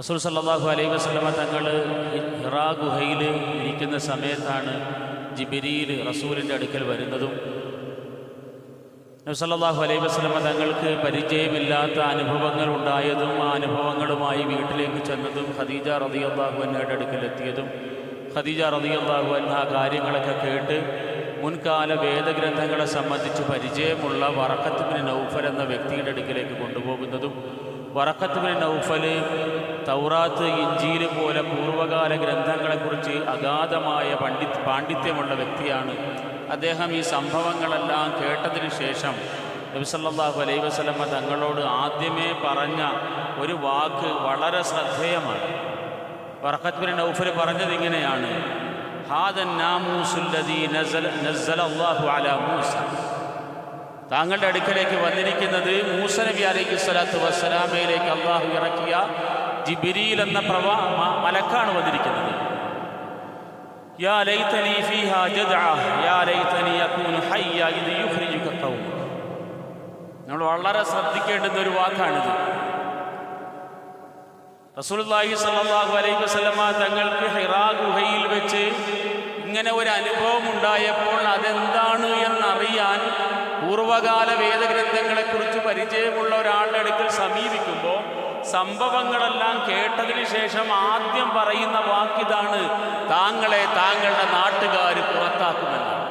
റസൂൽ സല്ലാഹു അലൈ വസ്ലമ തങ്ങൾ ഇറാ ഗുഹയിൽ ഇരിക്കുന്ന സമയത്താണ് ജിബിരിയിൽ റസൂലിന്റെ അടുക്കൽ വരുന്നതും. നബ്സല്ലാഹു അലൈ വസ്ലമ തങ്ങൾക്ക് പരിചയമില്ലാത്ത അനുഭവങ്ങൾ ഉണ്ടായതും ആ അനുഭവങ്ങളുമായി വീട്ടിലേക്ക് ചെന്നതും ഖദീജ റളിയല്ലാഹു അൻഹയുടെ അടുക്കൽ എത്തിയതും. ഖദീജ റളിയല്ലാഹു അൻഹ ആ കാര്യങ്ങളൊക്കെ കേട്ട് മുൻകാല വേദഗ്രന്ഥങ്ങളെ സംബന്ധിച്ച് പരിചയമുള്ള വറക്കത്തുബിന് നൗഫർ എന്ന വ്യക്തിയുടെ അടുക്കിലേക്ക് കൊണ്ടുപോകുന്നതും വറക്കത്ത് ബിൻ നൗഫൽ തൗറാത്ത് ഇഞ്ചീൽ പോലെ പൂർവകാല ഗ്രന്ഥങ്ങളെക്കുറിച്ച് അഗാധമായ പണ്ഡി പാണ്ഡിത്യമുള്ള വ്യക്തിയാണ്. അദ്ദേഹം ഈ സംഭവങ്ങളെല്ലാം കേട്ടതിന് ശേഷം നബിസല്ലാഹു അലൈ വസ്ലമ തങ്ങളോട് ആദ്യമേ പറഞ്ഞ ഒരു വാക്ക് വളരെ ശ്രദ്ധേയമാണ്. വറക്കത്ത് ബിൻ നൗഫൽ പറഞ്ഞത് ഇങ്ങനെയാണ്. ഹാദൻ നാമൂസുല്ലദീ നസല നസ്സല അല്ലാഹു അലാ മൂസ. താങ്കളുടെ അടുക്കലേക്ക് വന്നിരിക്കുന്നത് മൂസ നബി അലൈഹി സ്വലാത്തു വസ്സലാമയിലേക്ക് അള്ളാഹു ഇറക്കിയ ജിബിരിയിൽ എന്ന പ്രവാ മലക്കാണ് വന്നിരിക്കുന്നത്. യാ ജദ്അ യാ ഹയ്യ നമ്മൾ വളരെ ശ്രദ്ധിക്കേണ്ടുന്ന ഒരു വാക്കാണിത്. റസൂലുള്ളാഹി സ്വല്ലല്ലാഹു അലൈഹി വസല്ലമ തങ്ങൾക്ക് ഹിറാ ഗുഹയിൽ വെച്ച് ഇങ്ങനെ ഒരു അനുഭവം ഉണ്ടായപ്പോൾ അതെന്താണ് എന്നറിയാൻ പൂർവകാല വേദഗ്രന്ഥങ്ങളെക്കുറിച്ച് പരിചയമുള്ള ഒരാളുടെ അടുക്കൽ സമീപിക്കുമ്പോൾ സംഭവങ്ങളെല്ലാം കേട്ടതിന് ശേഷം ആദ്യം പറയുന്ന വാക്കിതാണ് താങ്കളെ താങ്കളുടെ നാട്ടുകാർ പുറത്താക്കുമെന്നാണ്.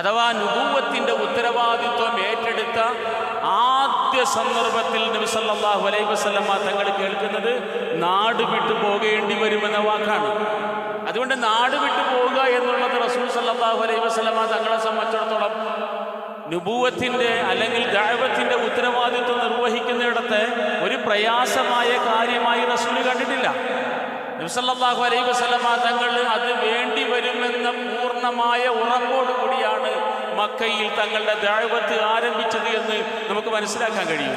അഥവാ നുഭൂവത്തിന്റെ ഉത്തരവാദിത്വം ഏറ്റെടുത്ത ആദ്യ സന്ദർഭത്തിൽ നബിസല്ലാഹു അലൈഹി വസല്ലമ തങ്ങൾ കേൾക്കുന്നത് നാട് വിട്ടു പോകേണ്ടി വരുമെന്ന വാക്കാണ്. അതുകൊണ്ട് നാട് വിട്ടു പോവുക എന്നുള്ളത് റസൂൽ സല്ലാഹു അലൈഹി വസ്ലമ തങ്ങളെ സംബന്ധിച്ചിടത്തോളം നുപൂവത്തിന്റെ അല്ലെങ്കിൽ ദാഴവത്തിന്റെ ഉത്തരവാദിത്വം നിർവഹിക്കുന്നിടത്ത് ഒരു പ്രയാസമായ കാര്യമായി റസൂൽ കണ്ടിട്ടില്ല. നബ്സല്ലാഹു അലൈഹി വസ്ലമ തങ്ങൾ അത് വേണ്ടി വരുമെന്ന പൂർണമായ ഉറപ്പോടുകൂടിയാണ് മക്കയിൽ തങ്ങളുടെ ദാഴവത്ത് ആരംഭിച്ചത് എന്ന് നമുക്ക് മനസ്സിലാക്കാൻ കഴിയും.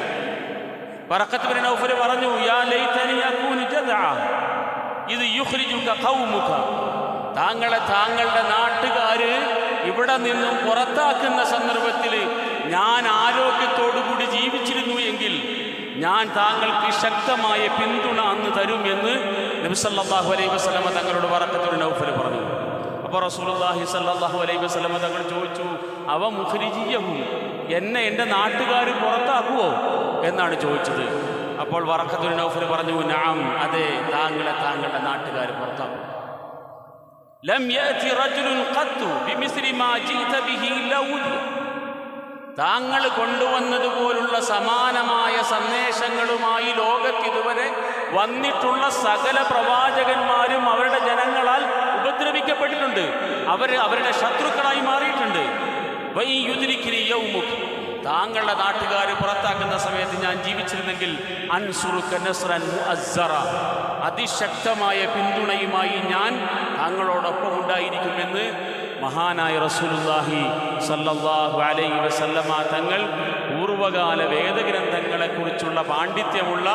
പറക്കത്ത് ബിൻ നൗഫൽ പറഞ്ഞു യാ ലൈതനി അകൂനു ഇത് യുഖ്രിജുക താങ്കളെ താങ്കളുടെ നാട്ടുകാര് ഇവിടെ നിന്നും പുറത്താക്കുന്ന സന്ദർഭത്തിൽ ഞാൻ ആരോഗ്യത്തോടുകൂടി ജീവിച്ചിരുന്നു എങ്കിൽ ഞാൻ താങ്കൾക്ക് ശക്തമായ പിന്തുണ അന്ന് തരുമെന്ന് നബി സല്ലല്ലാഹു അലൈഹി വസ്ലമ തങ്ങളോട് വറക്കത്തുൽ നൗഫൽ പറഞ്ഞു. അപ്പോൾ റസൂലുള്ളാഹി സല്ലാഹു അലൈഹി വസ്ലമ തങ്ങൾ ചോദിച്ചു അവ മുഖരിജീയവും എന്നെ എന്റെ നാട്ടുകാർ പുറത്താക്കുവോ? എന്നാണ് ചോദിച്ചത്. അപ്പോൾ വറക്കത്തുൽ നൗഫൽ പറഞ്ഞു നാം അതെ താങ്കളെ താങ്കളുടെ നാട്ടുകാർ പുറത്താക്കും. ലം യഅതി റജുലുൻ ഖത്തു ബിമിസ്ലി മാ ജീത ബിഹി ഉദിയ താങ്കൾ കൊണ്ടുവന്നതുപോലുള്ള സമാനമായ സന്ദേശങ്ങളുമായി ലോകത്ത് വന്നിട്ടുള്ള സകല പ്രവാചകന്മാരും അവരുടെ ജനങ്ങളാൽ ഉപദ്രവിക്കപ്പെട്ടിട്ടുണ്ട്. അവർ അവരുടെ ശത്രുക്കളായി മാറിയിട്ടുണ്ട്. വൈ യുദ്രിക്കിനി യൗമുഖ് താങ്കളുടെ നാട്ടുകാർ പുറത്താക്കുന്ന സമയത്ത് ഞാൻ ജീവിച്ചിരുന്നെങ്കിൽ മുഅസ്സറ. അതിശക്തമായ പിന്തുണയുമായി ഞാൻ താങ്കളോടൊപ്പം ഉണ്ടായിരിക്കുമെന്ന് മഹാനായ റസൂലുല്ലാഹി സല്ലല്ലാഹു അലൈഹി വസല്ലമ തങ്ങൾ പൂർവകാല വേദഗ്രന്ഥങ്ങളെക്കുറിച്ചുള്ള പാണ്ഡിത്യമുള്ള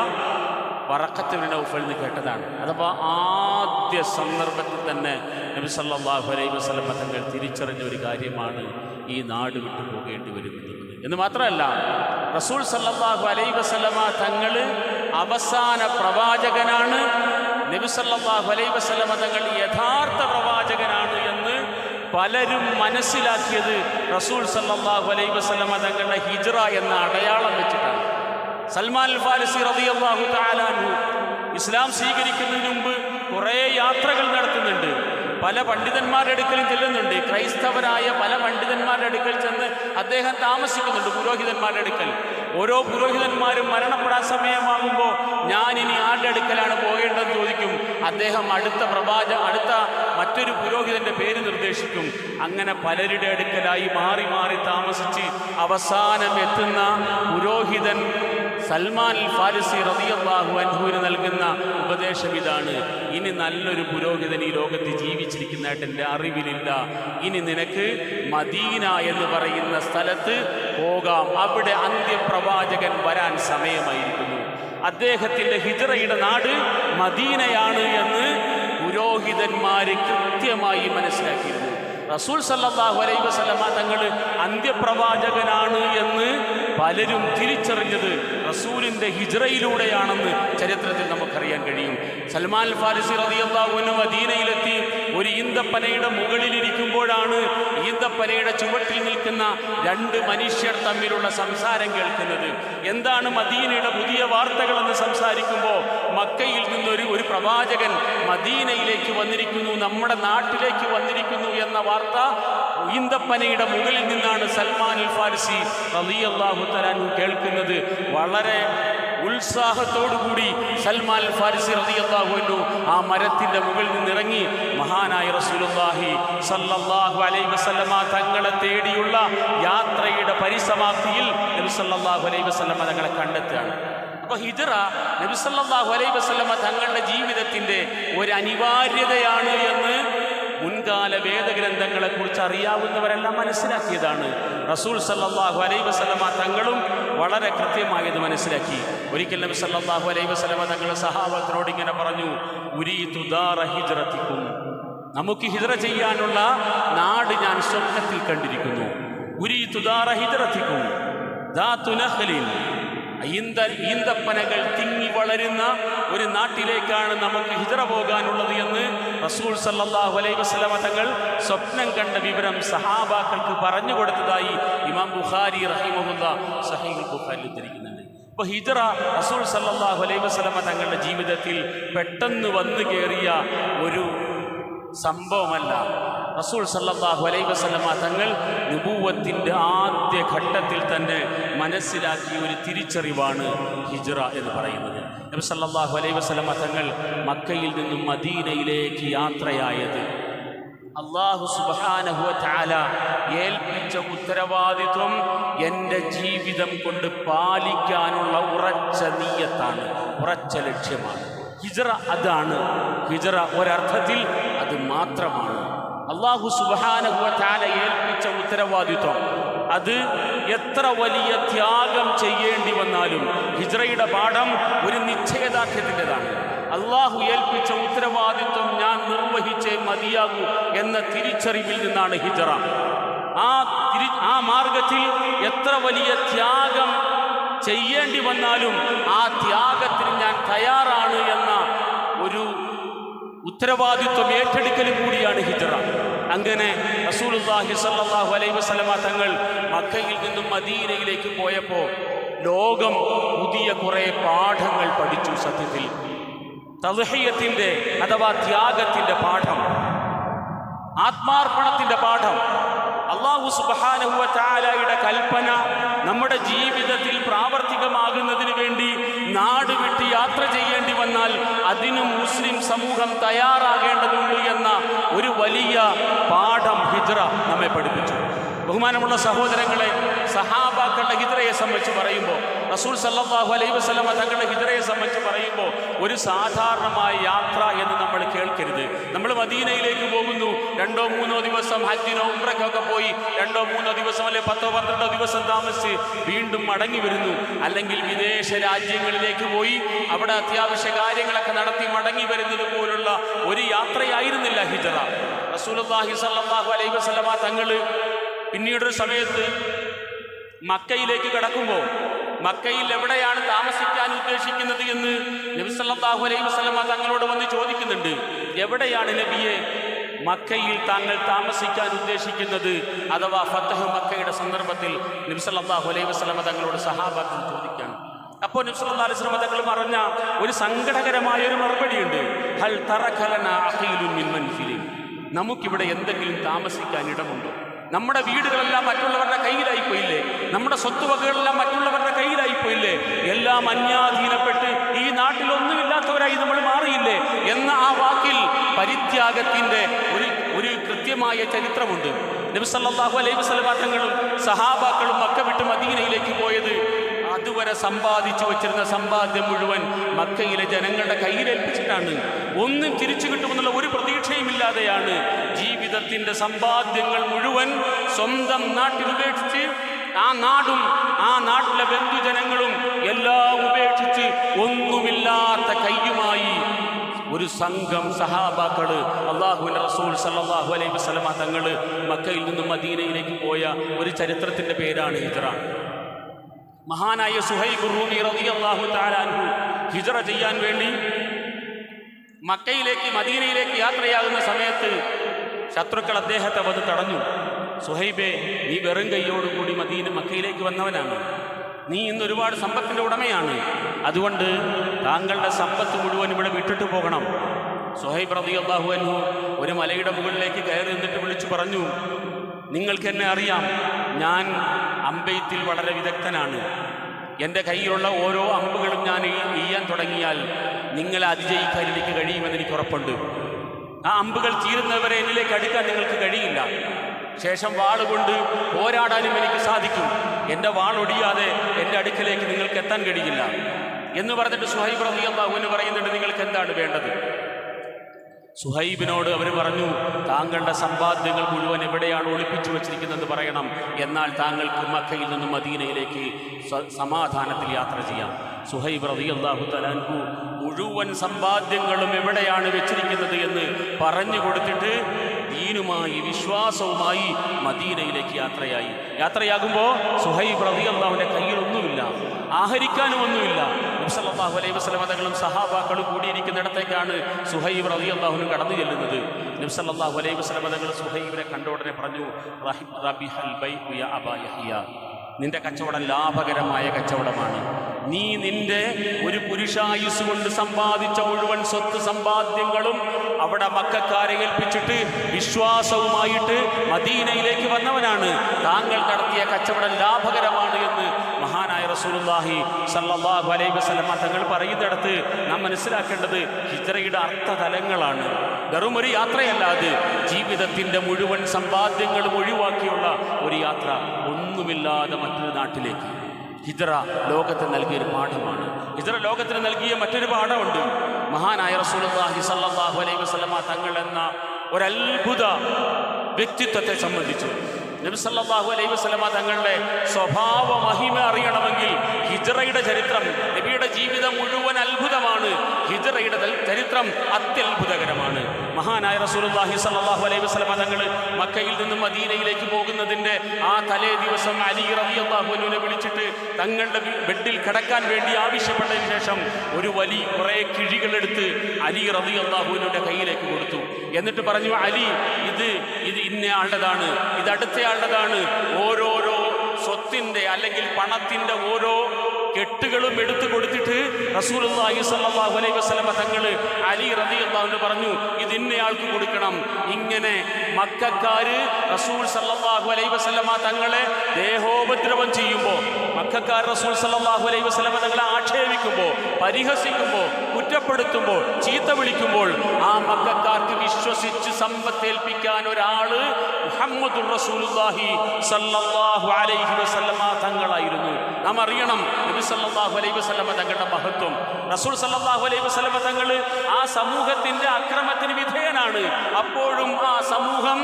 എന്ന് കേട്ടതാണ്. അഥവാ ആദ്യ സന്ദർഭത്തിൽ തന്നെ നബി സല്ലല്ലാഹു അലൈഹി വസല്ലമ തങ്ങൾ തിരിച്ചറിഞ്ഞ ഒരു കാര്യമാണ് ഈ നാട് വിട്ടു പോകേണ്ടി വരുമെന്നുള്ളത് എന്ന് മാത്രമല്ല റസൂൽ സല്ലാഹു അലൈ വസല്ലമ തങ്ങൾ അവസാന പ്രവാചകനാണ്. നബി സല്ലാഹു അലൈ വസല്ലമ തങ്ങൾ യഥാർത്ഥ പ്രവാചകനാണ് എന്ന് പലരും മനസ്സിലാക്കിയത് റസൂൽ സല്ലാഹു അലൈ വസല്ലമ തങ്ങളുടെ ഹിജ്റ എന്ന അടയാളം വെച്ചിട്ടാണ്. സൽമാൻ ഫാരിസി റളിയല്ലാഹു തആല ഇസ്ലാം സ്വീകരിക്കുന്നതിന് മുമ്പ് കുറേ യാത്രകൾ നടത്തുന്നുണ്ട്. പല പണ്ഡിതന്മാരുടെ അടുക്കലും ചെല്ലുന്നുണ്ട്. ക്രൈസ്തവരായ പല പണ്ഡിതന്മാരുടെ അടുക്കൽ ചെന്ന് അദ്ദേഹം താമസിക്കുന്നുണ്ട് പുരോഹിതന്മാരുടെ അടുക്കൽ. ഓരോ പുരോഹിതന്മാരും മരണപ്പെടാൻ സമയമാകുമ്പോൾ ഞാൻ ഇനി ആരുടെ അടുക്കലാണ് പോകേണ്ടതെന്ന് ചോദിക്കും. അദ്ദേഹം അടുത്ത പ്രവാച അടുത്ത മറ്റൊരു പുരോഹിതന്റെ പേര് നിർദ്ദേശിക്കും. അങ്ങനെ പലരുടെ അടുക്കലായി മാറി മാറി താമസിച്ച് അവസാനം എത്തുന്ന പുരോഹിതൻ സൽമാൻ ഫാരിസി റളിയല്ലാഹു അൻഹുവിന് നൽകുന്ന ഉപദേശം ഇതാണ്. ഇനി നല്ലൊരു പുരോഹിതൻ ഈ ലോകത്ത് ജീവിച്ചിരിക്കുന്നതായിട്ട് എന്റെ അറിവിലില്ല. ഇനി നിനക്ക് മദീന എന്ന് പറയുന്ന സ്ഥലത്ത് പോകാം. അവിടെ അന്ത്യപ്രവാചകൻ വരാൻ സമയമായിരിക്കുന്നു. അദ്ദേഹത്തിന്റെ ഹിജറയുടെ നാട് മദീനയാണ് എന്ന് പുരോഹിതന്മാർ കൃത്യമായി മനസ്സിലാക്കിയിരുന്നു. റസൂൽ സല്ലാഹു അലൈഹി വസ്ലമ തങ്ങൾ അന്ത്യപ്രവാചകനാണ് പലരും തിരിച്ചറിഞ്ഞത് റസൂലിന്റെ ഹിജ്റയിലൂടെയാണെന്ന് ചരിത്രത്തിൽ നമുക്കറിയാൻ കഴിയും. സൽമാൻ ഫാരിസി റതിയല്ലാഹുവിന് മദീനയിലെത്തി ഒരു ഈന്തപ്പനയുടെ മുകളിലിരിക്കുമ്പോഴാണ് ഈന്തപ്പനയുടെ ചുവട്ടിൽ നിൽക്കുന്ന രണ്ട് മനുഷ്യർ തമ്മിലുള്ള സംസാരം കേൾക്കുന്നത്. എന്താണ് മദീനയുടെ പുതിയ വാർത്തകളെന്ന് സംസാരിക്കുമ്പോൾ മക്കയിൽ നിന്നൊരു ഒരു പ്രവാചകൻ മദീനയിലേക്ക് വന്നിരിക്കുന്നു നമ്മുടെ നാട്ടിലേക്ക് വന്നിരിക്കുന്നു എന്ന വാർത്ത ഈന്തപ്പനയുടെ മുകളിൽ നിന്നാണ് സൽമാൻ അൽ ഫാരിസി റളിയല്ലാഹു തലാൻ കേൾക്കുന്നത്. വളരെ ഉത്സാഹത്തോടുകൂടി സൽമാൻ ഫാരിസി റളിയല്ലാഹു അൻഹു ആ മരത്തിന്റെ മുകളിൽ നിന്നിറങ്ങി മഹാനായ റസൂലുള്ളാഹി സല്ലല്ലാഹു അലൈഹി വസല്ലമ തങ്ങളെ തേടിയുള്ള യാത്രയുടെ പരിസമാപ്തിയിൽ നബി സല്ലല്ലാഹു അലൈഹി വസല്ലമ തങ്ങളെ കണ്ടെത്തുകയാണ്. അപ്പോൾ ഹിജറ നബി സല്ലല്ലാഹു അലൈഹി വസല്ലമ തങ്ങളുടെ ജീവിതത്തിന്റെ ഒരു അനിവാര്യതയാണ് എന്ന് മുൻകാല വേദഗ്രന്ഥങ്ങളെ കുറിച്ച് അറിയാവുന്നവരെല്ലാം മനസ്സിലാക്കിയതാണ്. റസൂൽ സല്ലാഹു അലൈ വസ്ലമ തങ്ങളും വളരെ കൃത്യമായത് മനസ്സിലാക്കി. ഒരിക്കൽ നബി സല്ലല്ലാഹു അലൈഹി വസ്ലമ തങ്ങൾ സഹാബത്തിനോട് ഇങ്ങനെ പറഞ്ഞു ഹിജ്റത്തിക്കും. നമുക്ക് ഹിജ്റ ചെയ്യാനുള്ള നാട് ഞാൻ സ്വപ്നത്തിൽ കണ്ടിരിക്കുന്നു. ഉരീതു ദാറ ഹിജ്റത്തിക്കും. ദാതു നഖ്ലിൻ. ഈന്ത ഈന്തപ്പനകൾ തിങ്ങി വളരുന്ന ഒരു നാട്ടിലേക്കാണ് നമുക്ക് ഹിജറ പോകാനുള്ളത് എന്ന് റസൂൽ സല്ലാഹു അലൈഹി വസ്ലമ തങ്ങൾ സ്വപ്നം കണ്ട വിവരം സഹാബാക്കൾക്ക് പറഞ്ഞു കൊടുത്തതായി ഇമാം ബുഖാരി റഹിമുല്ല സഹീഹുൽ ബുഖാരി ഉദ്ധരിക്കുന്നുണ്ട് അപ്പോൾ ഹിജറ റസൂൽ സല്ലാഹു അലൈഹി വസ്ലമ തങ്ങളുടെ ജീവിതത്തിൽ പെട്ടെന്ന് വന്നു കയറിയ ഒരു സംഭവമല്ല. റസൂൽ സല്ലാഹു അലൈഹി വസ്ലമ തങ്ങൾ നുബൂവത്തിന്റെ ആദ്യ ഘട്ടത്തിൽ തന്നെ മനസ്സിലാക്കിയ ഒരു തിരിച്ചറിവാണ് ഹിജ്റ എന്ന് പറയുന്നത്. നബി സല്ലാഹു അലൈഹി വസ്ലമ തങ്ങൾ മക്കയിൽ നിന്നും മദീനയിലേക്ക് യാത്രയായത്. അള്ളാഹു സുബാനഹുവ താല ഏൽപ്പിച്ച ഉത്തരവാദിത്വം എന്റെ ജീവിതം കൊണ്ട് പാലിക്കാനുള്ള ഉറച്ച നീയത്താണ് ഉറച്ച ലക്ഷ്യമാണ്. ഹിജറ അതാണ്. ഹിജറ ഒരർത്ഥത്തിൽ അത് മാത്രമാണ്. അള്ളാഹു സുബാനഹുവ ഏൽപ്പിച്ച ഉത്തരവാദിത്വം. അത് എത്ര വലിയ ത്യാഗം ചെയ്യേണ്ടി വന്നാലും ഹിജ്റയുടെ പാഠം ഒരു നിശ്ചയദാർഢ്യത്തിന്റെതാണ്. അള്ളാഹു ഏൽപ്പിച്ച ഉത്തരവാദിത്വം ഞാൻ നിർവഹിച്ചേ മതിയാകൂ എന്ന തിരിച്ചറിവിൽ നിന്നാണ് ഹിജറ. ആ തിരി ആ മാർഗത്തിൽ എത്ര വലിയ ത്യാഗം ചെയ്യേണ്ടി വന്നാലും ആ ത്യാഗത്തിന് ഞാൻ തയ്യാറാണ് എന്ന ഉത്തരവാദിത്വം ഏറ്റെടുക്കലും കൂടിയാണ് ഹിജറ. അങ്ങനെ അലൈഹി തങ്ങൾ മക്കയിൽ നിന്നും മദീനയിലേക്ക് പോയപ്പോൾ ലോകം പുതിയ കുറേ പാഠങ്ങൾ പഠിച്ചു സത്യത്തിൽ. തൽഹയ്യത്തിന്റെ അഥവാ ത്യാഗത്തിന്റെ പാഠം. ആത്മാർപ്പണത്തിന്റെ പാഠം. അള്ളാഹു സുബാനഹുവ ചാലയുടെ കൽപ്പന നമ്മുടെ ജീവിതത്തിൽ പ്രാവർത്തികമാകുന്നതിന് വേണ്ടി നാട് വിട്ട് യാത്ര ചെയ്യേണ്ടി വന്നാൽ അതിനും മുസ്ലിം സമൂഹം തയ്യാറാകേണ്ടതുണ്ട് എന്ന ഒരു വലിയ പാഠം ഹിജ്ര നമ്മെ പഠിപ്പിച്ചു. ബഹുമാനമുള്ള സഹോദരങ്ങളെ സഹാബാക്കളുടെ ഹിജ്രയെ സംബന്ധിച്ച് പറയുമ്പോൾ റസൂൽ സല്ലാഹു അലൈഹി വസ്ലമ തങ്ങളുടെ ഹിജറയെ സംബന്ധിച്ച് പറയുമ്പോൾ ഒരു സാധാരണമായ യാത്ര എന്ന് നമ്മൾ കേൾക്കരുത്. നമ്മൾ മദീനയിലേക്ക് പോകുന്നു രണ്ടോ മൂന്നോ ദിവസം ഹജ്ജിനോ ഉംറയ്ക്കൊക്കെ പോയി രണ്ടോ മൂന്നോ ദിവസം അല്ലെ പത്തോ പന്ത്രണ്ടോ ദിവസം താമസിച്ച് വീണ്ടും മടങ്ങി വരുന്നു. അല്ലെങ്കിൽ വിദേശ രാജ്യങ്ങളിലേക്ക് പോയി അവിടെ അത്യാവശ്യ കാര്യങ്ങളൊക്കെ നടത്തി മടങ്ങി വരുന്നത് പോലുള്ള ഒരു യാത്രയായിരുന്നില്ല ഹിജറ. റസൂലുള്ളാഹി സല്ലാഹു അലൈഹി വസ്ലമ തങ്ങൾ പിന്നീടൊരു സമയത്ത് മക്കയിലേക്ക് കടക്കുമ്പോൾ മക്കയിൽ എവിടെയാണ് താമസിക്കാൻ ഉദ്ദേശിക്കുന്നത് എന്ന് നബി സല്ലല്ലാഹു അലൈഹി വസ്ലമ തങ്ങളോട് വന്ന് ചോദിക്കുന്നുണ്ട്. എവിടെയാണ് നബിയെ മക്കയിൽ താങ്കൾ താമസിക്കാൻ ഉദ്ദേശിക്കുന്നത് അഥവാ ഫത്തഹ് മക്കയുടെ സന്ദർഭത്തിൽ നബി സല്ലല്ലാഹു അലൈഹി വസ്ലമ തങ്ങളോട് സഹാബാക്കൾ ചോദിക്കാൻ. അപ്പോൾ നബി അലൈഹി വസല്ലമ തങ്ങൾ പറഞ്ഞ ഒരു സങ്കടകരമായ ഒരു മറുപടിയുണ്ട് ഹൽ തറഖലന അഖീലുൻ മിൻ മൻഫിലി നമുക്കിവിടെ എന്തെങ്കിലും താമസിക്കാൻ ഇടമുണ്ടോ? നമ്മുടെ വീടുകളെല്ലാം മറ്റുള്ളവരുടെ കയ്യിലായി പോയില്ലേ നമ്മുടെ സ്വത്തുവകകളെല്ലാം മറ്റുള്ളവരുടെ കയ്യിലായി പോയില്ലേ എല്ലാം അന്യാധീനപ്പെട്ട് ഈ നാട്ടിൽ ഒന്നുമില്ലാത്തവരായി നമ്മൾ മാറിയില്ലേ? എന്ന ആ വാക്കിൽ പരിത്യാഗത്തിന്റെ ഒരു ഒരു കൃത്യമായ ചരിത്രമുണ്ട്. നബി സല്ലല്ലാഹു അലൈഹി വസല്ലമ തങ്ങളും സഹാബാക്കളും ഒക്കെ വിട്ട് മദീനയിലേക്ക് പോയത് അതുവരെ സമ്പാദിച്ചു വച്ചിരുന്ന സമ്പാദ്യം മുഴുവൻ മക്കയിലെ ജനങ്ങളുടെ കയ്യിലേൽപ്പിച്ചിട്ടാണ് ഒന്നും തിരിച്ചു കിട്ടുമെന്നുള്ള ഒരു പ്രതീക്ഷയുമില്ലാതെയാണ് ജീവിതത്തിന്റെ സമ്പാദ്യങ്ങൾ മുഴുവൻ സ്വന്തം നാട്ടിൽ ഉപേക്ഷിച്ച് ആ നാടും ആ നാട്ടിലെ ബന്ധുജനങ്ങളും എല്ലാം ഉപേക്ഷിച്ച് ഒന്നുമില്ലാത്ത കയ്യുമായി ഒരു സംഘം സഹാബാക്കൾ അള്ളാഹുവിന്റെ റസൂൽ സല്ലാഹു അലൈഹി വസ്ലമ തങ്ങൾ മക്കയിൽ നിന്നും മദീനയിലേക്ക് പോയ ഒരു ചരിത്രത്തിന്റെ പേരാണ് ഹിജ്റ. മഹാനായ സുഹൈ റൂമി റബി അള്ളാഹു താലാൻഹു ഹിജറ ചെയ്യാൻ വേണ്ടി മക്കയിലേക്ക് മദീനയിലേക്ക് യാത്രയാകുന്ന സമയത്ത് ശത്രുക്കൾ അദ്ദേഹത്തെ വന്ന് തടഞ്ഞു. സുഹൈബേ നീ വെറും കൈയോടുകൂടി മദീന മക്കയിലേക്ക് വന്നവനാണ്. നീ ഇന്ന് ഒരുപാട് സമ്പത്തിന്റെ ഉടമയാണ്. അതുകൊണ്ട് താങ്കളുടെ സമ്പത്ത് മുഴുവൻ ഇവിടെ വിട്ടിട്ട് പോകണം. സുഹൈബ് റളിയല്ലാഹു അൻഹു ഒരു മലയുടെ മുകളിലേക്ക് കയറി നിന്നിട്ട് വിളിച്ചു പറഞ്ഞു നിങ്ങൾക്ക് എന്നെ അറിയാം. ഞാൻ അമ്പെയ്ത്തിൽ വളരെ വിദഗ്ധനാണ്. എന്റെ കയ്യിലുള്ള ഓരോ അമ്പുകളും ഞാൻ എയ്യാൻ തുടങ്ങിയാൽ നിങ്ങളെ അതിജയിക്കാൻ എനിക്ക് കഴിയുമെന്ന് എനിക്ക് ഉറപ്പുണ്ട്. ആ അമ്പുകൾ തീരുന്നവരെ എന്നിലേക്ക് അടുക്കാൻ നിങ്ങൾക്ക് കഴിയില്ല. ശേഷം വാളുകൊണ്ട് പോരാടാനും എനിക്ക് സാധിക്കും. എന്റെ വാളൊടിയാതെ എന്റെ അടുക്കലേക്ക് നിങ്ങൾക്ക് എത്താൻ കഴിയില്ല. എന്ന് പറഞ്ഞിട്ട് സുഹൈബ് അൻഹു പറയുന്നുണ്ട് നിങ്ങൾക്ക് എന്താണ് വേണ്ടത്? സുഹൈബിനോട് അവർ പറഞ്ഞു താങ്കളുടെ സമ്പാദ്യങ്ങൾ മുഴുവൻ എവിടെയാണ് ഒളിപ്പിച്ചു വച്ചിരിക്കുന്നത് പറയണം. എന്നാൽ താങ്കൾക്ക് മക്കയിൽ നിന്നും മദീനയിലേക്ക് സമാധാനത്തിൽ യാത്ര ചെയ്യാം. സുഹൈബ് റളിയല്ലാഹു തലാൻഹു മുഴുവൻ സമ്പാദ്യങ്ങളും എവിടെയാണ് വെച്ചിരിക്കുന്നത് എന്ന് പറഞ്ഞു കൊടുത്തിട്ട് ദീനുമായി വിശ്വാസവുമായി മദീനയിലേക്ക് യാത്രയായി. യാത്രയാകുമ്പോൾ സുഹൈബ് അള്ളാഹുവിന്റെ കയ്യിലൊന്നുമില്ല ആഹരിക്കാനും ഒന്നുമില്ല നബ്സല്ലാഹു അലൈഹി വസ്ലം തങ്ങളും സഹാബാക്കളും കൂടിയിരിക്കുന്നിടത്തേക്കാണ് സുഹൈബ് റബി അള്ളാഹുനും കടന്നു ചെല്ലുന്നത്. നബ്സല്ലാഹു അലൈഹി വസ്ലം തങ്ങൾ സുഹൈബിനെ കണ്ട ഉടനെ പറഞ്ഞു റഹിബ് റബിഹൽ ഹൽ ബൈ അബാ യഹ്യ." നിന്റെ കച്ചവടം ലാഭകരമായ കച്ചവടമാണ്. നീ നിന്റെ ഒരു പുരുഷായുസ് കൊണ്ട് സമ്പാദിച്ച മുഴുവൻ സ്വത്ത് സമ്പാദ്യങ്ങളും അവിടെ മക്കാരെ ഏൽപ്പിച്ചിട്ട് വിശ്വാസവുമായിട്ട് മദീനയിലേക്ക് വന്നവനാണ്. താങ്കൾ നടത്തിയ കച്ചവടം ലാഭകരമാണ് എന്ന് റസൂലുള്ളാഹി സല്ലല്ലാഹു അലൈഹി വസല്ലമ തങ്ങൾ പറയുന്നിടത്ത് നാം മനസ്സിലാക്കേണ്ടത് ഹിജ്റയുടെ അർത്ഥതലങ്ങളാണ്. വെറും ഒരു യാത്രയല്ല അത്. ജീവിതത്തിന്റെ മുഴുവൻ സമ്പാദ്യങ്ങളും ഒഴിവാക്കിയുള്ള ഒരു യാത്ര ഒന്നുമില്ലാതെ മറ്റൊരു നാട്ടിലേക്ക്. ഹിജ്റ ലോകത്തിന് നൽകിയ ഒരു പാഠമാണ്. ഹിജ്റ ലോകത്തിന് നൽകിയ മറ്റൊരു പാഠമുണ്ട്. മഹാനായ റസൂലുള്ളാഹി സല്ലല്ലാഹു അലൈഹി വസല്ലമ തങ്ങൾ എന്ന ഒരത്ഭുത വ്യക്തിത്വത്തെ സംബന്ധിച്ച്. നബി സല്ലല്ലാഹു അലൈഹി വസല്ലമ തങ്ങളുടെ സ്വഭാവ മഹിമ അറിയണമെങ്കിൽ ഹിജ്റയുടെ ചരിത്രം നബിയുടെ ജീവിതം മുഴുവൻ അത്ഭുതമാണ്. ഹിജറയുടെ ചരിത്രം അത്യത്ഭുതകരമാണ്. മഹാനായ റസൂലുള്ളാഹി സ്വല്ലല്ലാഹു അലൈഹി വസല്ലം തങ്ങൾ മക്കയിൽ നിന്നും മദീനയിലേക്ക് പോകുന്നതിന്റെ ആ തലേ ദിവസം അലി റളിയല്ലാഹു അൻഹുവിനെ വിളിച്ചിട്ട് തങ്ങളുടെ ബെഡിൽ കിടക്കാൻ വേണ്ടി ആവശ്യപ്പെട്ടതിന് ശേഷം ഒരു വലിയ കുറേ കിഴികളെടുത്ത് അലി റളിയല്ലാഹുവിന്റെ കയ്യിലേക്ക് കൊടുത്തു. എന്നിട്ട് പറഞ്ഞു അലി ഇത് ഇത് ഇന്നയാളുടേതാണ് ഇത് അടുത്തയാളുടേതാണ് ഓരോരോ സ്വത്തിന്റെ അല്ലെങ്കിൽ പണത്തിന്റെ ഓരോ കെട്ടുകളും എടുത്തു കൊടുത്തിട്ട് റസൂലുള്ളാഹി സ്വല്ലല്ലാഹു അലൈഹി വസല്ലമ തങ്ങൾ അലി റളിയല്ലാഹു പറഞ്ഞു ഇത് ഇന്നയാൾക്ക് കൊടുക്കണം. ഇങ്ങനെ മക്കാര് റസൂൽ സല്ലാഹു അലൈഹി വസല്ലമ തങ്ങളെ ദേഹോപദ്രവം ചെയ്യുമ്പോൾ മക്കാർ റസൂൽ സല്ലാഹു അലൈഹി വസ്ലമ തങ്ങളെ ആക്ഷേപിക്കുമ്പോൾ പരിഹസിക്കുമ്പോൾ കുറ്റപ്പെടുത്തുമ്പോൾ ചീത്ത വിളിക്കുമ്പോൾ ആ മക്കാർക്ക് വിശ്വസിച്ച് സമ്പത്തേൽപ്പിക്കാൻ ഒരാൾ മുഹമ്മദ് സല്ലല്ലാഹു അലൈഹി തങ്ങളായിരുന്നു. നാം അറിയണം നബി സല്ലല്ലാഹു അലൈഹി വസല്ലമ തങ്ങളുടെ മഹത്വം. റസൂൽ സല്ലല്ലാഹു അലൈഹി വസല്ലമ തങ്ങൾ ആ സമൂഹത്തിന്റെ അക്രമത്തിന് വിധേയനാണ്. അപ്പോഴും ആ സമൂഹം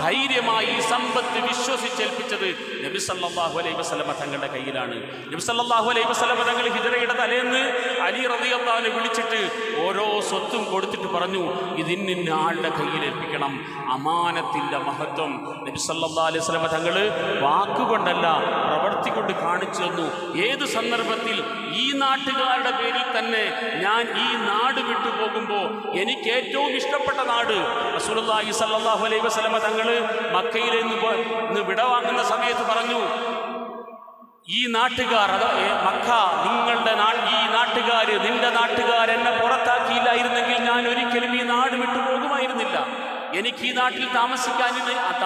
ധൈര്യമായി സമ്പത്ത് വിശ്വസിച്ചേൽപ്പിച്ചത് നബി സല്ലല്ലാഹു അലൈഹി വസല്ലമ തങ്ങളുടെ കയ്യിലാണ്. നബി സല്ലല്ലാഹു അലൈഹി വസല്ലമ തങ്ങൾ ഹിജറയുടെ തലേന്ന് അലി റളിയല്ലാഹുവിനെ വിളിച്ചിട്ട് ഓരോ സ്വത്തും കൊടുത്തിട്ട് പറഞ്ഞു ഇതിന്നിന്ന ആളുടെ കയ്യിൽ ഏൽപ്പിക്കണം അമാനത്തിന്റെ മഹത്വം നബി സല്ലല്ലാഹു അലൈഹി വസല്ലമ തങ്ങൾ വാക്കുകൊണ്ടല്ല പ്രവർത്തി കൊണ്ട് കാണിച്ചു തന്നു. ഏത് സന്ദർഭത്തിൽ ഈ നാട്ടുകാരുടെ പേരിൽ തന്നെ ഞാൻ ഈ നാട് വിട്ടു പോകുമ്പോൾ എനിക്ക് ഏറ്റവും ഇഷ്ടപ്പെട്ട നാട് റസൂലുള്ളാഹി സല്ലാഹു അലൈഹി വസ്ലമ തങ്ങൾ മക്കയിൽ നിന്ന് വിട വാങ്ങുന്ന സമയത്ത് പറഞ്ഞു ഈ നാട്ടുകാർ അത് മക്ക നിങ്ങളുടെ നാ ഈ നാട്ടുകാർ നിന്റെ നാട്ടുകാർ എന്നെ പുറത്താക്കിയില്ലായിരുന്നെങ്കിൽ എനിക്ക് ഈ നാട്ടിൽ താമസിക്കാൻ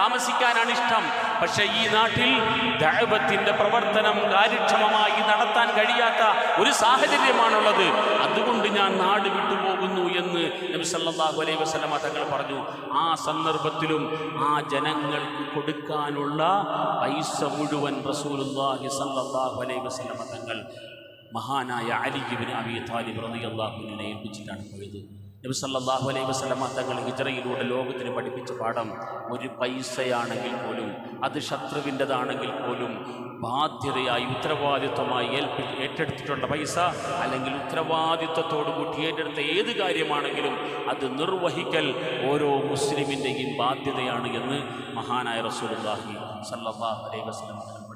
താമസിക്കാനാണ് ഇഷ്ടം. പക്ഷെ ഈ നാട്ടിൽ ദഅവത്തിന്റെ പ്രവർത്തനം കാര്യക്ഷമമായി നടത്താൻ കഴിയാത്ത ഒരു സാഹചര്യമാണുള്ളത്. അതുകൊണ്ട് ഞാൻ നാട് വിട്ടുപോകുന്നു എന്ന് നബി സല്ലല്ലാഹു അലൈഹി വസല്ലമ തങ്ങൾ പറഞ്ഞു. ആ സന്ദർഭത്തിലും ആ ജനങ്ങൾക്ക് കൊടുക്കാനുള്ള പൈസ മുഴുവൻ അലൈഹി തങ്ങൾ മഹാനായ അലിബിൻ അബി താലിബ് റബി അള്ളാഹുവിനെ ഏൽപ്പിച്ചിട്ടാണ് പോയത്. നബി സല്ലല്ലാഹു അലൈഹി വസല്ലമ തങ്ങൾ ഹിജറയിലൂടെ ലോകത്തിന് പഠിപ്പിച്ച പാഠം ഒരു പൈസയാണെങ്കിൽ പോലും അത് ശത്രുവിന്റെതാണെങ്കിൽ പോലും ബാധ്യതയായി ഉത്തരവാദിത്വമായി ഏൽപ്പി ഏറ്റെടുത്തിട്ടുള്ള പൈസ അല്ലെങ്കിൽ ഉത്തരവാദിത്വത്തോടു കൂട്ടി ഏറ്റെടുത്ത ഏത് കാര്യമാണെങ്കിലും അത് നിർവഹിക്കൽ ഓരോ മുസ്ലിമിന്റെയും ബാധ്യതയാണ് എന്ന് മഹാനായ റസൂലുള്ളാഹി സല്ലല്ലാഹു അലൈഹി പഠിപ്പിച്ചു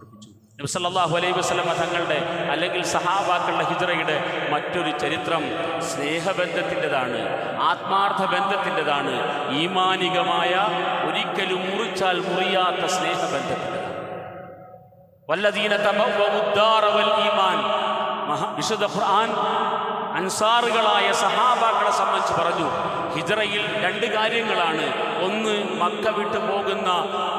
നബ്സല്ലാഹു അലൈഹി വസ്ലമ തങ്ങളുടെ അല്ലെങ്കിൽ സഹാബാക്കളുടെ ഹിജറയുടെ മറ്റൊരു ചരിത്രം സ്നേഹബന്ധത്തിന്റെതാണ് ആത്മാർത്ഥ ബന്ധത്തിന്റെതാണ് ഈമാനികമായ ഒരിക്കലും മുറിച്ചാൽ മുറിയാത്ത സ്നേഹബന്ധത്തിന്റെതാണ്. വല്ലദീന തമ ഈമാൻ. വിശുദ്ധ ഖുർആൻ അൻസാറുകളായ സഹാബാക്കളെ സംബന്ധിച്ച് പറഞ്ഞു ഹിജറയിൽ രണ്ട് കാര്യങ്ങളാണ്. ഒന്ന് മക്ക വിട്ടു പോകുന്ന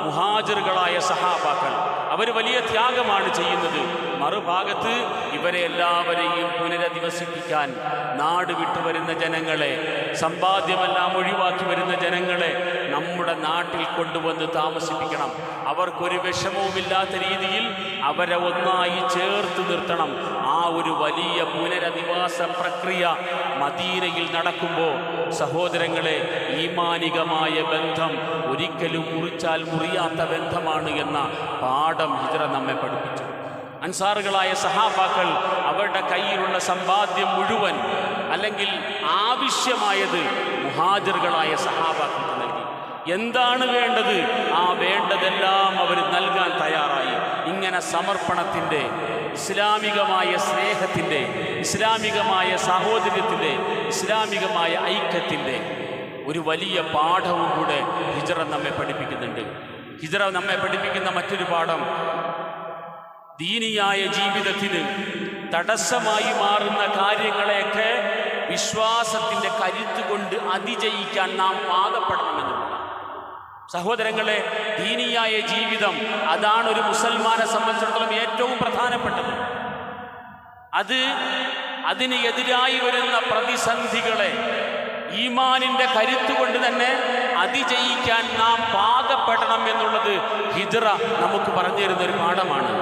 മുഹാജറുകളായ സഹാബാക്കൾ. അവർ വലിയ ത്യാഗമാണ് ചെയ്യുന്നത്. മറുഭാഗത്ത് ഇവരെ എല്ലാവരെയും പുനരധിവസിപ്പിക്കാൻ നാട് വിട്ടു വരുന്ന ജനങ്ങളെ സമ്പാദ്യമെല്ലാം ഒഴിവാക്കി വരുന്ന ജനങ്ങളെ നമ്മുടെ നാട്ടിൽ കൊണ്ടുവന്ന് താമസിപ്പിക്കണം. അവർക്കൊരു വിഷമവുമില്ലാത്ത രീതിയിൽ അവരെ ഒന്നായി ചേർത്ത് നിർത്തണം. ആ ഒരു വലിയ പുനരധിവാസ പ്രക്രിയ മദീനയിൽ നടക്കുമ്പോൾ സഹോദരങ്ങളെ ഈമാനികമായ ബന്ധം ഒരിക്കലും മുറിച്ചാൽ മുറിയാത്ത ബന്ധമാണ് എന്ന പാഠം ഹിജറ നമ്മെ പഠിപ്പിച്ചു. അൻസാറുകളായ സഹാബാക്കൾ അവരുടെ കയ്യിലുള്ള സമ്പാദ്യം മുഴുവൻ അല്ലെങ്കിൽ ആവശ്യമായത് മുഹാജിറുകളായ സഹാബാക്കൾ എന്താണ് വേണ്ടത്? ആ വേണ്ടതെല്ലാം അവർ നൽകാൻ തയ്യാറായി. ഇങ്ങനെ സമർപ്പണത്തിന്റെ ഇസ്ലാമികമായ സ്നേഹത്തിന്റെ ഇസ്ലാമികമായ സാഹോദര്യത്തിന്റെ ഇസ്ലാമികമായ ഐക്യത്തിന്റെ ഒരു വലിയ പാഠവും കൂടെ ഹിജറ നമ്മെ പഠിപ്പിക്കുന്നുണ്ട്. ഹിജറ നമ്മെ പഠിപ്പിക്കുന്ന മറ്റൊരു പാഠം ദീനിയായ ജീവിതത്തിന് തടസ്സമായി മാറുന്ന കാര്യങ്ങളെയൊക്കെ വിശ്വാസത്തിന്റെ കരുത്ത് കൊണ്ട് അതിജയിക്കാൻ നാം പാകപ്പെടണമെന്നുള്ളതാണ് സഹോദരങ്ങളെ ദീനിയായ ജീവിതം അതാണ് ഒരു മുസൽമാനെ സംബന്ധിച്ചിടത്തോളം ഏറ്റവും പ്രധാനപ്പെട്ടത്. അത് അതിന് എതിരായി വരുന്ന പ്രതിസന്ധികളെ ഈമാനിന്റെ കരുത്ത് കൊണ്ട് തന്നെ അതിജയിക്കാൻ നാം പാകപ്പെടണം എന്നുള്ളത് ഹിജറ നമുക്ക് പറഞ്ഞു തരുന്ന ഒരു പാഠമാണ്.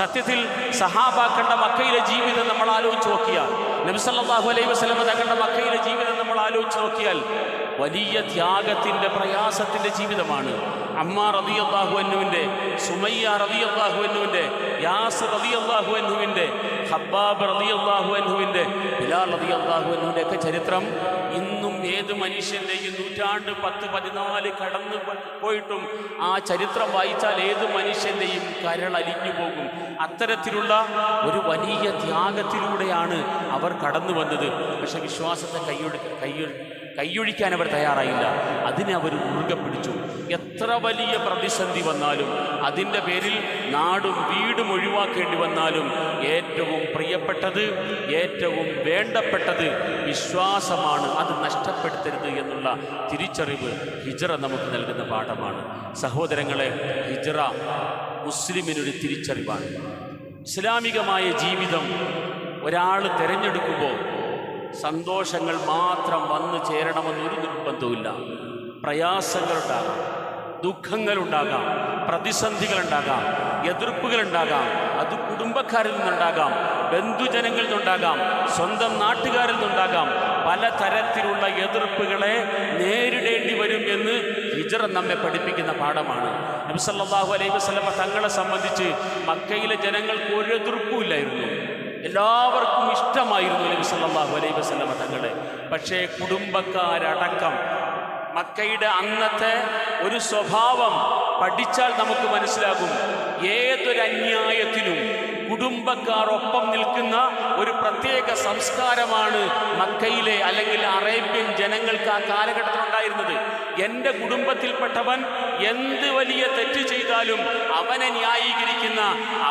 സത്യത്തിൽ സഹാബാക്കേണ്ട മക്കയിലെ ജീവിതം നമ്മൾ ആലോചിച്ച് നോക്കിയാൽ നബിസല്ലാഹു അലൈഹി വസ്ലമ തങ്ങളുടെ മക്കയിലെ ജീവിതം നമ്മൾ ആലോചിച്ച് നോക്കിയാൽ വലിയ ത്യാഗത്തിന്റെ പ്രയാസത്തിന്റെ ജീവിതമാണ്. അമ്മ റബി അള്ളാഹു അന്നുവിന്റെ സുമയ്യ റബി അള്ളാഹു അന്നുവിന്റെ യാസ് റബി അള്ളാഹു അന്നുവിന്റെ ഹബ്ബാബ് റബി അള്ളാഹു അന്നുവിന്റെ ബിലാൽ റബി അള്ളാഹു അന്നുവിന്റെ ഒക്കെ ചരിത്രം ഇന്നും ഏത് മനുഷ്യന്റെയും നൂറ്റാണ്ട് പത്ത് പതിനാല് കടന്നു പോയിട്ടും ആ ചരിത്രം വായിച്ചാൽ ഏത് മനുഷ്യന്റെയും കരളലിഞ്ഞു പോകും. അത്തരത്തിലുള്ള ഒരു വലിയ ത്യാഗത്തിലൂടെയാണ് അവർ കടന്നു വന്നത്. പക്ഷെ വിശ്വാസത്തെ കൈയൊഴി കൈയൊഴി കൈയൊഴിക്കാൻ അവർ തയ്യാറായില്ല. അതിനെ അവർ മുറുകെ പിടിച്ചു. എത്ര വലിയ പ്രതിസന്ധി വന്നാലും അതിന്റെ പേരിൽ നാടും വീടും ഒഴിവാക്കേണ്ടി വന്നാലും ഏറ്റവും പ്രിയപ്പെട്ടത് ഏറ്റവും വേണ്ടപ്പെട്ടത് വിശ്വാസമാണ്. അത് നഷ്ടപ്പെടുത്തരുത് എന്നുള്ള തിരിച്ചറിവ് ഹിജറ നമുക്ക് നൽകുന്ന പാഠമാണ്. സഹോദരങ്ങളെ ഹിജറ മുസ്ലിമിനൊരു തിരിച്ചറിവാണ്. ഇസ്ലാമികമായ ജീവിതം ഒരാൾ തിരഞ്ഞെടുക്കുമ്പോൾ സന്തോഷങ്ങൾ മാത്രം വന്നു ചേരണമെന്നൊരു നിർബന്ധവുമില്ല. പ്രയാസങ്ങളുണ്ടാകാം ദുഃഖങ്ങളുണ്ടാകാം പ്രതിസന്ധികളുണ്ടാകാം എതിർപ്പുകളുണ്ടാകാം അത് കുടുംബക്കാരിൽ നിന്നുണ്ടാകാം ബന്ധുജനങ്ങളിൽ നിന്നുണ്ടാകാം സ്വന്തം നാട്ടുകാരിൽ നിന്നുണ്ടാകാം. പലതരത്തിലുള്ള എതിർപ്പുകളെ നേരിടേണ്ടി വരും എന്ന് ഹിജറ നമ്മെ പഠിപ്പിക്കുന്ന പാഠമാണ്. നബിസല്ലാഹു അലൈഹി വസ്ലമ തങ്ങളെ സംബന്ധിച്ച് മക്കയിലെ ജനങ്ങൾക്ക് ഒരു എതിർപ്പുമില്ലായിരുന്നു എല്ലാവർക്കും ഇഷ്ടമായിരുന്നു നബി സല്ലല്ലാഹു അലൈഹി വസല്ലമ തങ്ങളെ. പക്ഷേ കുടുംബക്കാരടക്കം മക്കയുടെ അന്നത്തെ ഒരു സ്വഭാവം പഠിച്ചാൽ നമുക്ക് മനസ്സിലാകും. ഏതൊരു അന്യായത്തിനും കുടുംബക്കാർ ഒപ്പം നിൽക്കുന്ന ഒരു പ്രത്യേക സംസ്കാരമാണ് മക്കയിലെ അല്ലെങ്കിൽ അറേബ്യൻ ജനങ്ങൾക്ക് ആ കാലഘട്ടത്തിൽ ഉണ്ടായിരുന്നത്. എന്റെ കുടുംബത്തിൽപ്പെട്ടവൻ എന്ത് വലിയ തെറ്റ് ചെയ്താലും അവനെ ന്യായീകരിക്കുന്ന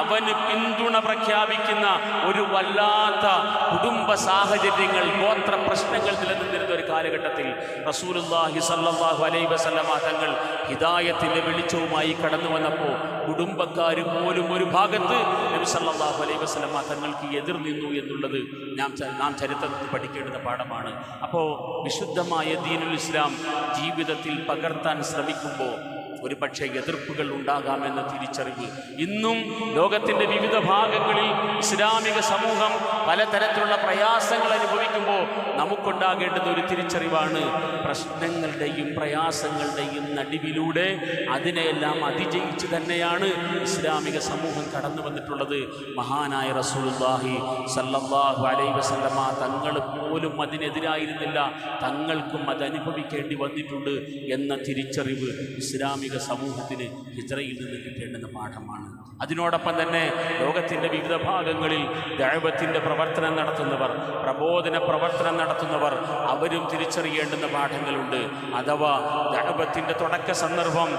അവന് പിന്തുണ പ്രഖ്യാപിക്കുന്ന ഒരു വല്ലാത്ത കുടുംബ സാഹചര്യങ്ങൾ ഗോത്ര പ്രശ്നങ്ങൾ നിലനിന്നിരുന്ന ഒരു കാലഘട്ടത്തിൽ റസൂലുല്ലാഹി സല്ലല്ലാഹു അലൈഹി വസല്ലമ തങ്ങൾ ഹിദായത്തിന്റെ വെളിച്ചവുമായി കടന്നു വന്നപ്പോൾ കുടുംബക്കാർ പോലും ഒരു ഭാഗത്ത് നബി സല്ലല്ലാഹു അലൈഹി വസല്ലമ തങ്ങൾക്ക് എതിർ നിന്നു എന്നുള്ളത് നാം നാം ചരിത്രത്തിൽ പഠിക്കേണ്ടുന്ന പാഠമാണ്. അപ്പോൾ വിശുദ്ധമായ ദീനുൽ ഇസ്ലാം ജീവിതത്തിൽ പകർത്താൻ ശ്രമിക്കുമ്പോൾ ഒരു പക്ഷേ എതിർപ്പുകൾ ഉണ്ടാകാമെന്ന തിരിച്ചറിവ്. ഇന്നും ലോകത്തിന്റെ വിവിധ ഭാഗങ്ങളിൽ ഇസ്ലാമിക സമൂഹം പലതരത്തിലുള്ള പ്രയാസങ്ങൾ അനുഭവിക്കുമ്പോൾ നമുക്കുണ്ടാകേണ്ടത് ഒരു തിരിച്ചറിവാണ് പ്രശ്നങ്ങളുടെയും പ്രയാസങ്ങളുടെയും നടുവിലൂടെ അതിനെയെല്ലാം അതിജയിച്ച് തന്നെയാണ് ഇസ്ലാമിക സമൂഹം കടന്നു വന്നിട്ടുള്ളത്. മഹാനായ റസൂലുള്ളാഹി സല്ലാഹു അലൈ വസല്ലമ തങ്ങൾ പോലും അതിനെതിരായിരുന്നില്ല. തങ്ങൾക്കും അത് അനുഭവിക്കേണ്ടി വന്നിട്ടുണ്ട് എന്ന തിരിച്ചറിവ് ഇസ്ലാമിക ഇസ്ലാമിക സമൂഹത്തിന് ഹിജ്റയിൽ നിന്ന് കിട്ടേണ്ടുന്ന പാഠമാണ്. അതിനോടൊപ്പം തന്നെ ലോകത്തിന്റെ വിവിധ ഭാഗങ്ങളിൽ ദൈവത്തിന്റെ പ്രവർത്തനം നടത്തുന്നവർ പ്രബോധന പ്രവർത്തനം നടത്തുന്നവർ അവരും തിരിച്ചറിയേണ്ടുന്ന പാഠങ്ങളുണ്ട്. അഥവാ ദൈവത്തിന്റെ തുടക്ക സന്ദർഭം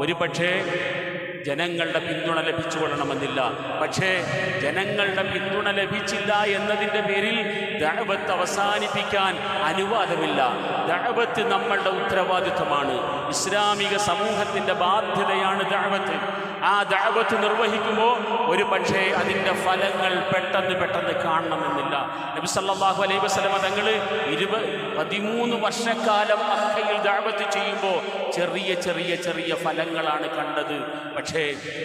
ഒരുപക്ഷേ ജനങ്ങളുടെ പിന്തുണ ലഭിച്ചുകൊള്ളണമെന്നില്ല. പക്ഷേ ജനങ്ങളുടെ പിന്തുണ ലഭിച്ചില്ല എന്നതിന്റെ പേരിൽ ദഴവത്ത് അവസാനിപ്പിക്കാൻ അനുവാദമില്ല. ദഴവത്ത് നമ്മളുടെ ഉത്തരവാദിത്വമാണ്. ഇസ്ലാമിക സമൂഹത്തിന്റെ ബാധ്യതയാണ് ദഴവത്ത് ആ ദഴവത്ത് നിർവഹിക്കുമ്പോൾ ഒരു പക്ഷേ അതിന്റെ ഫലങ്ങൾ പെട്ടെന്ന് പെട്ടെന്ന് കാണണമെന്നില്ല. നബി സല്ലല്ലാഹു അലൈഹി വസ്ലമ തങ്ങൾ ഇരുപ പതിമൂന്ന് വർഷക്കാലം അക്കയിൽ ദഅവത്ത് ചെയ്യുമ്പോൾ ചെറിയ ചെറിയ ചെറിയ ഫലങ്ങളാണ് കണ്ടത്. പക്ഷേ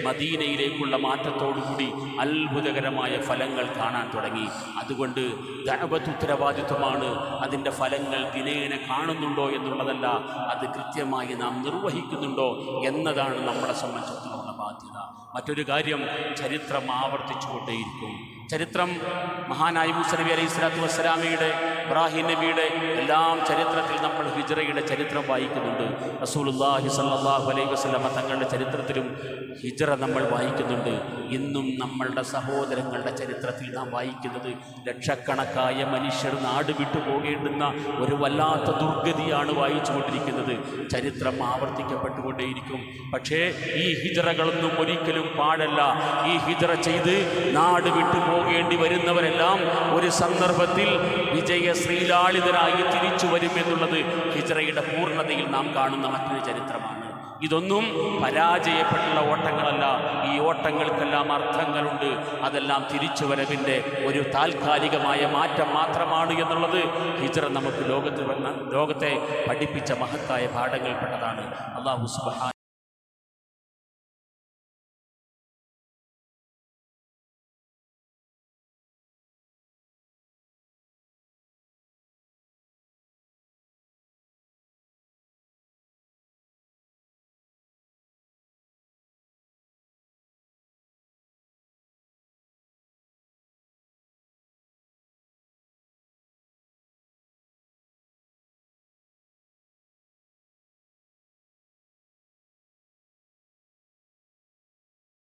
മദീനയിലേക്കുള്ള മാറ്റത്തോടുകൂടി അത്ഭുതകരമായ ഫലങ്ങൾ കാണാൻ തുടങ്ങി. അതുകൊണ്ട് ദഅവത്ത് ഉത്തരവാദിത്വമാണ് അതിന്റെ ഫലങ്ങൾ ദിനേന കാണുന്നുണ്ടോ എന്നുള്ളതല്ല അത് കൃത്യമായി നാം നിർവഹിക്കുന്നുണ്ടോ എന്നതാണ് നമ്മളെ സംബന്ധിച്ചിടത്തോളം ബാധ്യത. മറ്റൊരു കാര്യം ചരിത്രം ആവർത്തിച്ചുകൊണ്ടേയിരിക്കും. ചരിത്രം മഹാനായ മൂസ അലൈഹി സ്വലാത്തു വസ്സലാമയുടെ ഇബ്രാഹിം നബിയുടെ എല്ലാം ചരിത്രത്തിൽ നമ്മൾ ഹിജ്റയുടെ ചരിത്രം വായിക്കുന്നുണ്ട്. റസൂലുള്ളാഹി സല്ലാഹു അലൈഹി വസല്ലമ തങ്ങളുടെ ചരിത്രത്തിലും ഹിജ്റ നമ്മൾ വായിക്കുന്നുണ്ട്. ഇന്നും നമ്മളുടെ സഹോദരങ്ങളുടെ ചരിത്രത്തിൽ നാം വായിക്കുന്നത് ലക്ഷക്കണക്കായ മനുഷ്യർ നാട് വിട്ടു പോകേണ്ടുന്ന ഒരു വല്ലാത്ത ദുർഗതിയാണ് വായിച്ചുകൊണ്ടിരിക്കുന്നത്. ചരിത്രം ആവർത്തിക്കപ്പെട്ടുകൊണ്ടേയിരിക്കും. പക്ഷേ ഈ ഹിജറകളൊന്നും ഒരിക്കലും പാടല്ല. ഈ ഹിജറ ചെയ്ത് നാട് വിട്ടു പോകേണ്ടി വരുന്നവരെല്ലാം ഒരു സന്ദർഭത്തിൽ വിജയ ശ്രീലാളിതരായി തിരിച്ചു വരുമെന്നുള്ളത് ഹിജറയുടെ പൂർണതയിൽ നാം കാണുന്ന മറ്റൊരു ചരിത്രമാണ്. ഇതൊന്നും പരാജയപ്പെട്ടുള്ള ഓട്ടങ്ങളല്ല. ഈ ഓട്ടങ്ങൾക്കെല്ലാം അർത്ഥങ്ങളുണ്ട്. അതെല്ലാം തിരിച്ചുവരവിന്റെ ഒരു താൽക്കാലികമായ മാറ്റം മാത്രമാണ് എന്നുള്ളത് ഹിജറ നമുക്ക് ലോകത്ത് വന്ന ലോകത്തെ പഠിപ്പിച്ച മഹത്തായ പാഠങ്ങൾപ്പെട്ടതാണ് അള്ളാഹു സുബ്ഹാനഹു